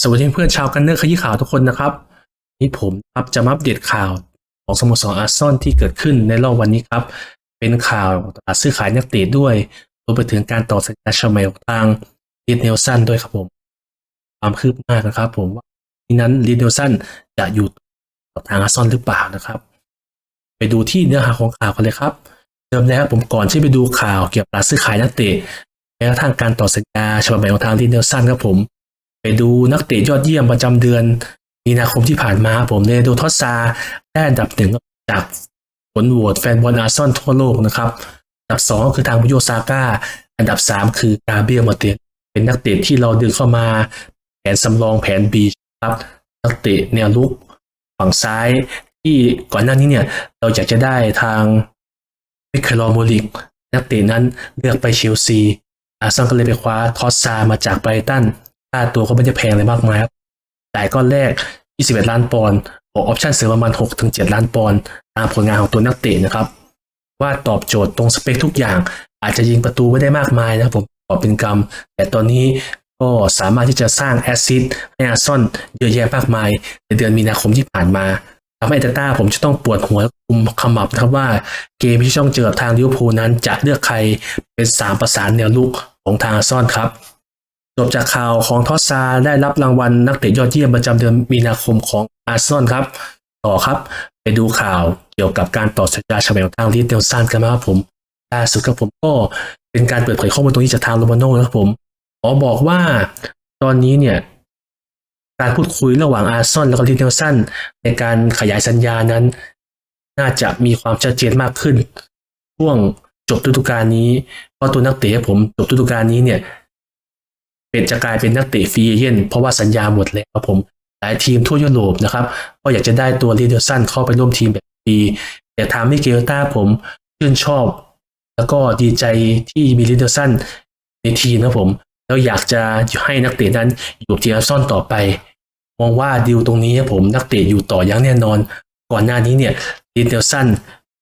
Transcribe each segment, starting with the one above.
สวัสดีเพื่อนชาวกันเนอร์ขยี้ข่าวทุกคนนะครับ นี่ผมครับจะมาอัปเดตข่าวของสโมสรอาร์ซอลที่เกิดขึ้นในรอบวันนี้ครับ เป็นข่าวตลาดซื้อขายนักเตะด้วยรวมไปถึงการต่อสัญญาชาเมลทางลีดเนลสันด้วยครับผม ความคืบหน้านะครับ ผมว่าที่นั้นลีดเนลสันจะอยู่กับทางอาร์ซอลหรือเปล่านะครับ ไปดูที่เนื้อหาของข่าวกันเลยครับเดิมแล้วผมก่อนที่ไปดูข่าวเกี่ยวกับตลาดซื้อขายนักเตะแม้กระทั่งการต่อสัญญาฉบับใหม่ของทางลีดเนลสันครับผม ดูนักเตะยอดเยี่ยมประจำเดือนมีนาคมที่ผ่านมาผมเนโดทอสซาได้อันดับหนึ่งจากผลโหวตแฟนบอลอาร์เซนอลทั่วโลกนะครับ อันดับสองคือทางบุโยซาก้า อันดับสามคือกาเบียมาเตสเป็นนักเตะที่เราดึงเข้ามาแผนสำรองแผนบีครับ นักเตะแนวลุกฝั่งซ้ายที่ก่อนหน้านี้เนี่ย เราอยากจะได้ทางมิเคลโมลิก นักเตะนั้นเลือกไปเชลซีอาร์เซนอลก็เลยไปคว้าทอสซามาจากไบรตัน ค่าตัวก็ไม่ได้แพงเลยมากมายครับจ่ายก้อนแรก 21 ล้านปอนด์บวกออปชั่นเสริมประมาณ 6-7 ล้านปอนด์ตามผลงานของตัวนักเตะนะครับ ว่าตอบโจทย์ตรงสเปคทุกอย่าง อาจจะยิงประตูไม่ได้มากมายนะครับผมตอบเป็นกรรม แต่ตอนนี้ก็สามารถที่จะสร้างแอสซิสต์ให้อาซนอลเยอะแยะมากมาย ในเดือนมีนาคมที่ผ่านมาทำให้เตต้าผมจะต้องปวดหัวคุมขมับนะครับว่าเกมที่ต้องเจอกับทางลิเวอร์พูลนั้นจะเลือกใครเป็นสามประสานแนวลุกของทางอาซนอลครับ จบจากข่าวของทอสซาได้รับรางวัลนักเตะยอดเยี่ยมประจำเดือนมีนาคมของอาร์เซนอลครับ ต่อครับไปดูข่าวเกี่ยวกับการต่อสัญญาฉบับของทางลีดเดลซันกันนะครับผมล่าสุดครับผมก็เป็นการเปิดเผยข้อมูลตรงนี้จากทางโรมาโน่นะครับผมขอบอกว่าตอนนี้เนี่ยการพูดคุยระหว่างอาร์เซนอลแล้วก็ลีดเดลซันในการขยายสัญญานั้น น่าจะมีความชัดเจนมากขึ้น ช่วงจบฤดูกาลนี้เพราะตัวนักเตะผมจบฤดูกาลนี้เนี่ย เป็นจะกลายเป็นนักเตะฟรีเอเย่นเพราะว่าสัญญาหมดแล้วครับผม หลายทีมทั่วยุโรปนะครับ ก็อยากจะได้ตัวลีเดอร์สันเข้าไปร่วมทีมแบบฟรีแต่ทางมิเกลต้าผมชื่นชอบ แล้วก็ดีใจที่มีลีเดอร์สันในทีมนะผม แล้วอยากจะให้นักเตะนั้นอยู่ทีมอาร์ซอลต่อไป มองว่าดีลตรงนี้ครับผมนักเตะอยู่ต่ออย่างแน่นอน ก่อนหน้านี้เนี่ยลีเดอร์สัน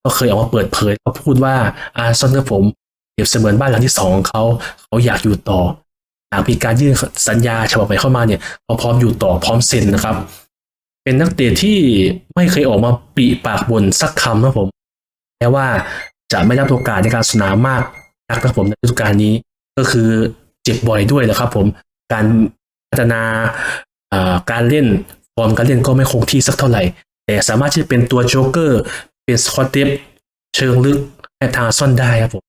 ก็เคยออกมาเปิดเผยเขาพูดว่าอาร์ซอลครับผมเปรียบเสมือนบ้านหลังที่สองของเขา เขาอยากอยู่ต่อากมีการยื่นสัญญาฉบับใหม่เข้ามาเนี่ยเขาพร้อมอยู่ต่อพร้อมเซ็นนะครับ เป็นนักเตะที่ไม่เคยออกมาปีปากบนสักคำนะผมแม้ว่าจะไม่ได้รับโอกาสในการสนามมากนักนะผมในฤดูกาลนี้ก็คือเจ็บบ่อยด้วยนะครับ ผมการพัฒนาอ่าการเล่นฟอร์มการเล่นก็ไม่คงที่สักเท่าไหร่ แต่สามารถที่จะเป็นตัวโจ๊กเกอร์ เป็นสกอตเทปเชิงลึกให้ทางซ่อนได้ครับผม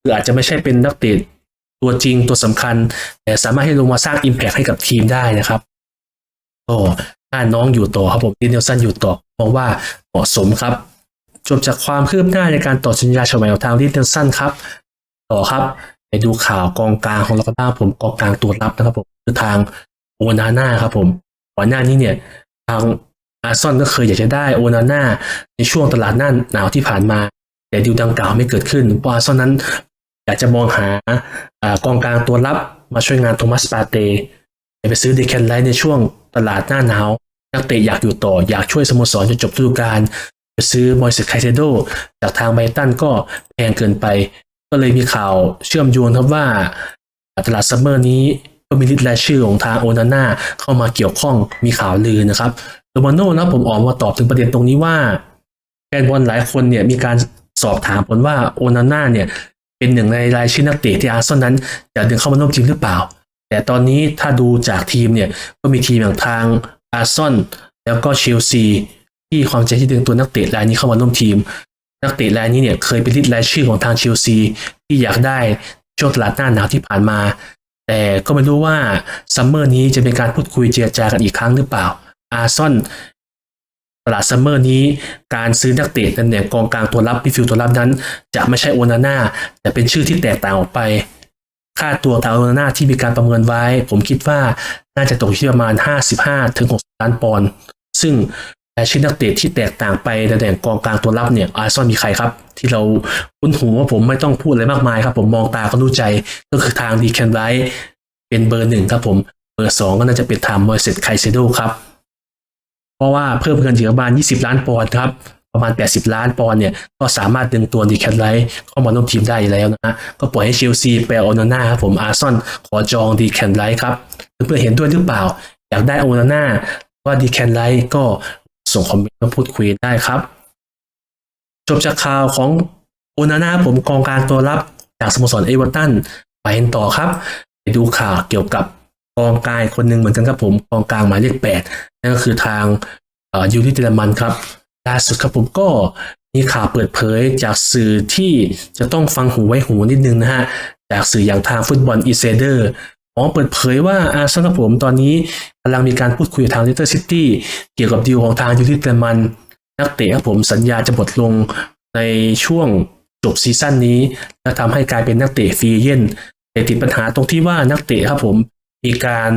คืออาจจะไม่ใช่เป็นนักเตะ ตัวจริงตัวสำคัญ แต่สามารถให้ลงมาสร้าง Impact ให้กับทีมได้นะครับก็ถ้าน้องอยู่ต่อครับผมดินเนลสันอยู่ต่อมองว่าเหมาะสมครับจบจากความคืบหน้าในการต่อสัญญาฉบับใหม่ของทางดินเนลสันครับ ต่อครับไปดูข่าวกองกลางของเรากันบ้างผมกองกลางตัวรับนะครับผมคือทางโอนาน่าครับผมก่อนหน้านี้เนี่ยทางอาร์ซอนก็เคยอยากจะได้โอนาน่าในช่วงตลาดหน้าหนาวที่ผ่านมา แต่ดิวดังกล่าวไม่เกิดขึ้นเพราะอาซอนนั้นอยากจะมองหา กองกลางตัวรับมาช่วยงานโทมัสปาเตไปซื้อเดคแคนไลท์ในช่วงตลาดหน้าหนาวนักเตะอยากอยู่ต่ออยากช่วยสโมสรจนจบฤดูกาลไปซื้อมอยส์ไคเซโดจากทางไบตันก็แพงเกินไป ก็เลยมีข่าวเชื่อมโยงครับว่า ตลาดซัมเมอร์นี้ก็มีลิสต์รายชื่อของทางโอนาน่าเข้ามาเกี่ยวข้องมีข่าวลือนะครับโรมาโน่นะผมออกมาตอบถึงประเด็นตรงนี้ว่าแฟนบอลหลายคนเนี่ยมีการสอบถามผลว่าโอนาน่าเนี่ย เป็นหนึ่งในรายชื่อนักเตะที่อาร์เซนอลนั้นจะดึงเข้ามาร่วมทีมหรือเปล่า แต่ตอนนี้ถ้าดูจากทีมเนี่ยก็มีทีมอย่างทางอาร์เซนอลแล้วก็เชลซีที่ความใจที่ดึงตัวนักเตะรายนี้เข้ามาร่วมทีม นักเตะรายนี้เนี่ยเคยเป็นลิสต์รายชื่อของทางเชลซีที่อยากได้ช่วงตลาดหน้าหนาวที่ผ่านมา แต่ก็ไม่รู้ว่าซัมเมอร์นี้จะเป็นการพูดคุยเจรจากันอีกครั้งหรือเปล่า อาร์เซนอลต ลาดซัมเมอร์นี้การซื้อนักเตะตำแหน่งกองกลางตัวรับมิดฟิลด์ตัวรับนั้น จะไม่ใช่โอนาน่าแต่เป็นชื่อที่แตกต่างออกไป ค่าตัวทางโอนาน่าที่มีการประเมินไว้ ผมคิดว่าน่าจะตกที่ประมาณ 55ถึง60ล้านปอนด์ซึ่งแต่ชื่อนักเตะที่แตกต่างไปในตำแหน่งกองกลางตัวรับเนี่ยอาร์ซนอลมีใครครับ ที่เราคุ้นหูว่าผมไม่ต้องพูดอะไรมากมายครับ ผมมองตาก็รู้ใจก็คือทางดีแคนไลท์เป็นเบอร์หนึ่งครับผมเบอร์สองก็น่าจะเป็นทางมอยเซตไคเซโดครับ เพราะว่าเพิ่มเงินถึงประมาณ 20 ล้านปอนด์ครับประมาณ 80 ล้านปอนด์เนี่ย ก็สามารถดึงตัวดีแคทไลท์เข้ามาร่วมทีมได้อยู่แล้วนะฮะก็ปล่อยให้เชลซีไปโอนาน่าครับผมอาร์ซอนขอจองดีแคทไลท์ครับ เพื่อนๆเห็นด้วยหรือเปล่า อยากได้โอนาน่าว่าดีแคนไลท์ก็ส่งคอมเมนต์มาพูดคุยได้ครับ จบจากข่าวของโอนาน่าผมกองกลางตัวรับจากสโมสรเอเวอร์ตันไปต่อครับ ไปดูข่าวเกี่ยวกับ องกลางคนหนึ่งเหมือนกันครับผมกองกลางหมายเลขแปดนั่นก็คือทางยูริเตเลมันครับล่าสุดครับผมก็มีข่าวเปิดเผยจากสื่อที่จะต้องฟังหูไว้หูนิดนึงนะฮะ จากสื่ออย่างทางฟุตบอลอีเซเดอร์อ๋อเปิดเผยว่าอาร์เซนอลครับผมตอนนี้กำลังมีการพูดคุยทางลิเตอร์ซิตี้เกี่ยวกับดีลของทางยูริเตเลมัน นักเตะครับผมสัญญาจะหมดลงในช่วงจบซีซั่นนี้ และทำให้กลายเป็นนักเตะฟรีเอเย่นแต่ติดปัญหาตรงที่ว่านักเตะครับผม มีการ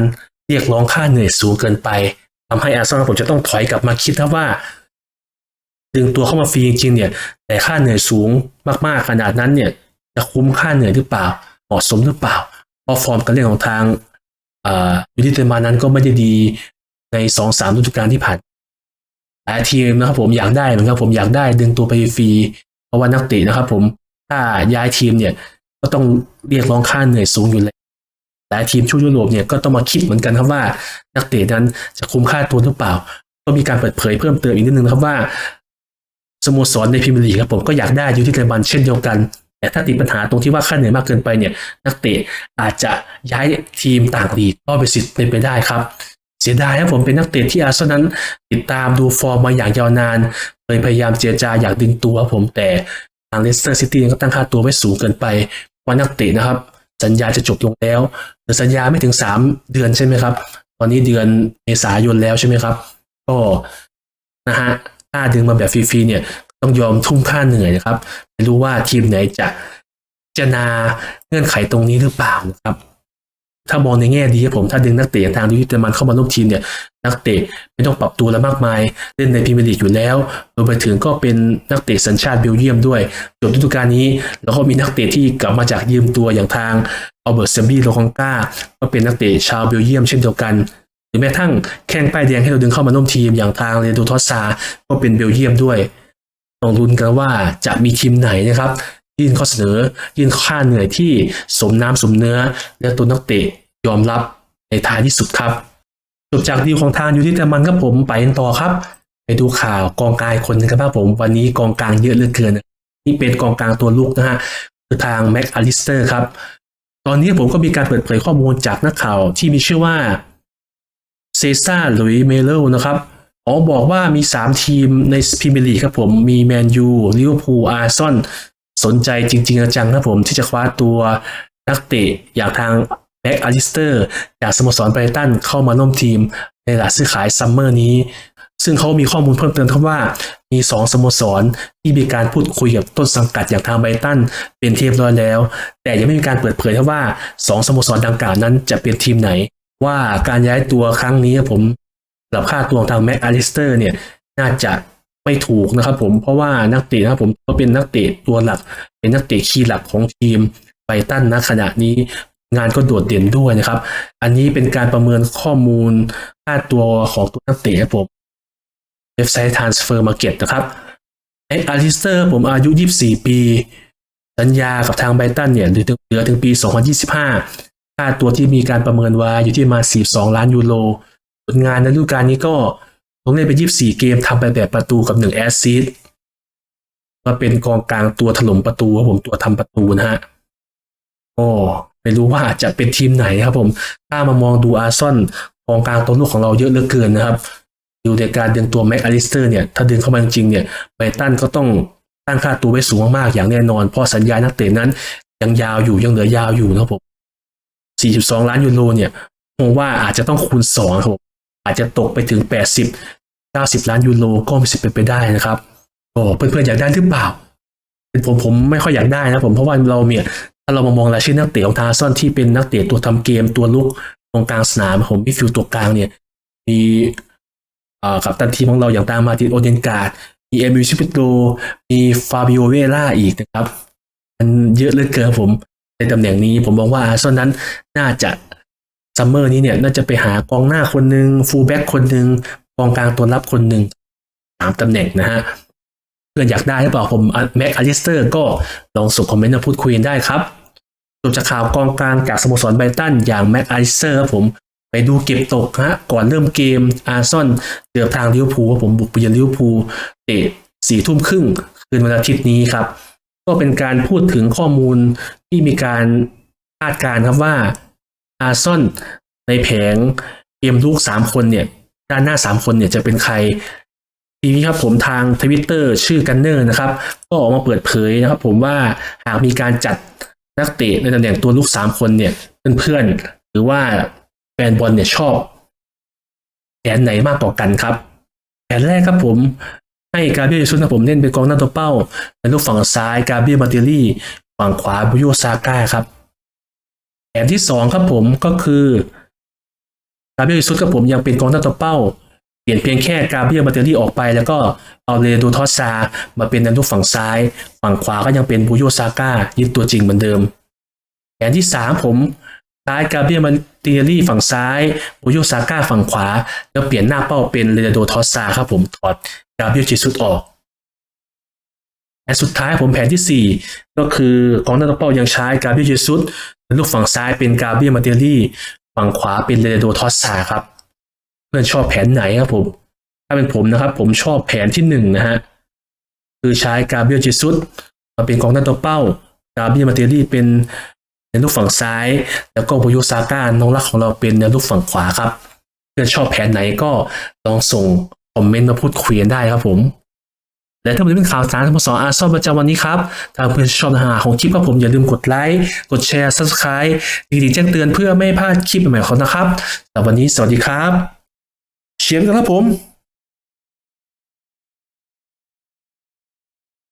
เรียกร้องค่าเหนื่อยสูงเกินไปทำให้อาร์เซนอลผมจะต้องถอยกลับมาคิดครับว่า ดึงตัวเข้ามาฟรีจริงๆเนี่ย แต่ค่าเหนื่อยสูงมากๆขนาดนั้นเนี่ย จะคุ้มค่าเหนื่อยหรือเปล่า เหมาะสมหรือเปล่าเพราะฟอร์มการเล่นของทางอ่ายูนิเตมานั้นก็ไม่ได้ดีในสองสามฤดูกาลที่ผ่านหลายทีมนะครับผมอยากได้เหมือนกันผมอยากได้ดึงตัวไปฟรีเพราะว่านักเตะนะครับผมถ้าย้ายทีมเนี่ยก็ต้องเรียกร้องค่าเหนื่อยสูงอยู่แล้ว ลายทีมชั่วยุโรปเนี่ยก็ต้องมาคิดเหมือนกันครับว่านักเตะนั้นจะคุ้มค่าตัวหรือเปล่า ก็มีการเปิดเผยเพิ่มเติมอีกนิดนึงนะครับว่าสโมสรในพรีเมียร์ลีกครับผมก็อยากได้ยูที่เตบันเช่นเดียวกัน แต่ถ้าติดปัญหาตรงที่ว่าค่าเหนื่อยมากเกินไปเนี่ย นักเตะอาจจะย้ายทีมต่างลีกก็เป็นสิทธิ์เป็นไปได้ครับ เสียดายครับผมเป็นนักเตะที่อาร์เซนอลนั้นติดตามดูฟอร์มมาอย่างยาวนานเคยพยายามเจรจาอยากดึงตัวครับผมแต่ทางเลสเตอร์ซิตี้ก็ตั้งค่าตัวไว้สูงเกินไปว่านักเตะนะครับ สัญญาจะจบลงแล้วหรือสัญญาไม่ถึงสามเดือนใช่ไหมครับ ตอนนี้เดือนเมษายนแล้วใช่ไหมครับ ก็นะฮะถ้าดึงมาแบบฟรีๆเนี่ยต้องยอมทุ่มค่าเหนื่อยนะครับไม่รู้ว่าทีมไหนจะจะนาเงื่อนไขตรงนี้หรือเปล่านะครับ ถ้ามองในแง่ดีครับผมถ้าดึงนักเตะทางดิจิตอลมันเข้ามาร่วมทีมเนี่ยนักเตะไม่ต้องปรับตัวแล้วมากมาย เล่นในพรีเมียร์ลีกอยู่แล้วรวมไปถึงก็เป็นนักเตะสัญชาติเบลเยียมด้วยจบฤดูกาลนี้ แล้วก็มีนักเตะที่กลับมาจากยืมตัวอย่างทางอัลเบิร์ตเซมบี้โลคองกาก็เป็นนักเตะชาวเบลเยียมเช่นเดียวกันหรือแม้กระทั่งแข้งป้ายแดงให้เราดึงเข้ามาร่วมทีมอย่างทางเรโดทอสซาก็เป็นเบลเยียมด้วยต้องลุ้นกันว่าจะมีทีมไหนนะครับ ยื่นข้อเสนอ ยื่นค่าเหนื่อยที่สมน้ำสมเนื้อ และตัวนักเตะยอมรับในท้ายที่สุดครับจบจากดีของทางยูทิตมันครับผมไปกันต่อครับ ไปดูข่าวกองกลางคนหนึงครับผม วันนี้กองกลางเยอะเหลือเกินนี่เป็นกองกลางตัวลุกนะฮะคือทางแม็กอลิสเตอร์ครับตอนนี้ผมก็มีการเปิดเผยข้อมูลจากนักข่าวที่มีชื่อว่าเซซ่าหลุยเมเลนะครับอ๋อบอกว่ามี 3 ทีมในพรีเมียร์ลีกครับผม มีแมนยูลิเวอร์พูลอาร์ซอน สนใจจริงๆจังๆครับผมที่จะคว้าตัวนักเตะอย่างทางแบ็กอาริสเตอร์จากสโมสรไบรตันเข้ามาร่วมทีมในตลาดซื้อขายซัมเมอร์นี้ ซึ่งเขามีข้อมูลเพิ่มเติมครับว่ามี 2 สโมสรที่มีการพูดคุยกับต้นสังกัดอย่างทางไบรตันเป็นที่เรียบร้อยแล้ว แต่ยังไม่มีการเปิดเผยครับว่า 2 สโมสรดังกล่าวนั้นจะเป็นทีมไหน ว่าการย้ายตัวครั้งนี้ครับผมสำหรับค่าตัวของทางแม็กอลิสเตอร์เนี่ยน่าจะ ไม่ถูกนะครับ ผมเพราะว่านักเตะนะครับผมก็เป็นนักเตะตัวหลัก เป็นนักเตะคีย์หลักของทีมไบตันณขณะนี้งานก็โดดเด่นด้วยนะครับ อันนี้เป็นการประเมินข้อมูลค่าตัวของตัวนักเตะครับผมเว็บไซต์ Transfer Market นะครับแม็กอลิสเตอร์ผมอายุ 24 ปี สัญญากับทางไบตันเนี่ยเหลือถึงเหลือถึงปี 2025 ค่าตัวที่มีการประเมินไว้อยู่ที่ประมาณ42 ล้านยูโรผลงานในฤดูกาลนี้ก็ ลงเล่นไป 24 เกมทำไปแบบประตูกับ 1 แอสซิสต์มาเป็นกองกลางตัวถล่มประตูครับผมตัวทำประตูนะฮะโอ้ไม่รู้ว่าจะเป็นทีมไหนครับผมถ้ามามองดูอาร์ซอนกองกลางตัวลูกของเราเยอะเหลือเกินนะครับดูในการดึงตัวแม็กอลิสเตอร์เนี่ยถ้าดึงเข้ามาจริงๆเนี่ยไบตันก็ต้องตั้งค่าตัวไว้สูงมากๆอย่างแน่นอนเพราะสัญญานักเตะนั้น ยังยาวอยู่ยังเหลือยาวอยู่นะครับผม 42 ล้านยูโรเนี่ยมองว่าอาจจะต้องคูณ2ครับผม อาจจะตกไปถึง 80 90 ล้านยูโรก็มีสิทธิ์เป็นไปได้นะครับโอ้เพื่อนๆอยากได้หรือเปล่า เป็นผมผมไม่ค่อยอยากได้นะผมเพราะว่าเราเนี่ยถ้าเรามามองรายชื่อนักเตะของทาร์ซอนที่เป็นนักเตะตัวทำเกมตัวลุกตรงกลางสนามผมมิฟิลตัวกลางเนี่ย มีกับตันทีมของเราอย่างตามมาติโอเดนการ์ดมีเอมิลชิปิโตมีฟาบิโอเวล่าอีกนะครับ มันเยอะเหลือเกินผมในตำแหน่งนี้ผมมองว่าอาร์ซอนนั้นน่าจะ ซัมเมอร์นี้เนี่ยน่าจะไปหากองหน้าคนหนึ่งฟูลแบ็กคนหนึ่งกองกลางตัวรับคนหนึ่งสามตำแหน่งนะฮะเพื่อนอยากได้หรือเปล่าผมแม็กอลิสเตอร์ก็ลองส่งคอมเมนต์มาพูดคุยได้ครับจบจากข่าวกองกลางจากสโมสรไบรตันอย่างแม็กอลิสเตอร์ครับผมไปดูเก็บตกฮะก่อนเริ่มเกมอาร์ซอนเจอทางลิเวอร์พูลครับผมบุกไปเยือนลิเวอร์พูลเตะสี่ทุ่มครึ่งคืนวันอาทิตย์นี้ครับ ก็เป็นการพูดถึงข้อมูลที่มีการคาดการณ์ครับว่า อาร์ซอนในแผงเกมลูกสามคนเนี่ย ด้านหน้าสามคนเนี่ยจะเป็นใครทีนี้ครับผมทางทวิตเตอร์ชื่อกันเนอร์นะครับ ก็ออกมาเปิดเผยนะครับ ผมว่าหากมีการจัดนักเตะในตำแหน่งตัวลูกสามคนเนี่ยเพื่อนๆหรือว่าแฟนบอลเนี่ยชอบแผนไหนมากกว่ากันครับแผนแรกครับผมให้กาเบรียลเยซุสนะผมเล่นเป็นกองหน้าตัวเป้าในลูกฝั่งซ้ายกาเบรียลมาตลลี่ฝั่งขวาบุโยซาก้าครับ แผนที่สองครับผมก็คือกาเบรียลซุสกับผมยังเป็นกองหน้าตัวเป้า เปลี่ยนเพียงแค่กาเบรียลมาเตลลี่ออกไป แล้วก็เอาเรดูทอสซา มาเป็นในลูกฝั่งซ้าย ฝั่งขวาก็ยังเป็นบุโยซาก้ายึดตัวจริงเหมือนเดิม แผนที่สามผมซ้ายกาเบรียลมาเตลลี่ฝั่งซ้ายบุโยซาก้าฝั่งขวา แล้วเปลี่ยนหน้าเป้าเป็นเรโดทอสซาครับผมถอดกาเบรียลเจซุสออกและสุดท้ายผมแผนที่ 4 ก็คือกองหน้าตัวเป้ายังใช้กาเบรียลเจซุส ลูกฝั่งซ้ายเป็นกาเบียมาเตลี่ฝั่งขวาเป็นเรโดทอสซาครับ เพื่อนชอบแผนไหนครับผม ถ้าเป็นผมนะครับ ผมชอบแผนที่หนึ่งนะฮะคือใช้กาเบียลเจซุสมาเป็นกองหน้าตัวเป้ากาเบียมาเตลี่เป็นในลูกฝั่งซ้าย แล้วก็บุโยซาก้าน้องรักของเราเป็นในลูกฝั่งขวาครับ เพื่อนชอบแผนไหนก็ลองส่งคอมเมนต์มาพูดคุยกันได้ครับผม และถ้าเป็นข่าวสารสโมสรอาร์ซอลประจำวันนี้ครับถ้าเพื่อนชอบเนื้อหาของคลิปครับผมอย่าลืมกดไลค์ กดแชร์ subscribe ดีดีแจ้งเตือนเพื่อไม่พลาดคลิปใหม่ๆของนะครับสำหรับวันนี้สวัสดีครับ เชียร์กันครับผม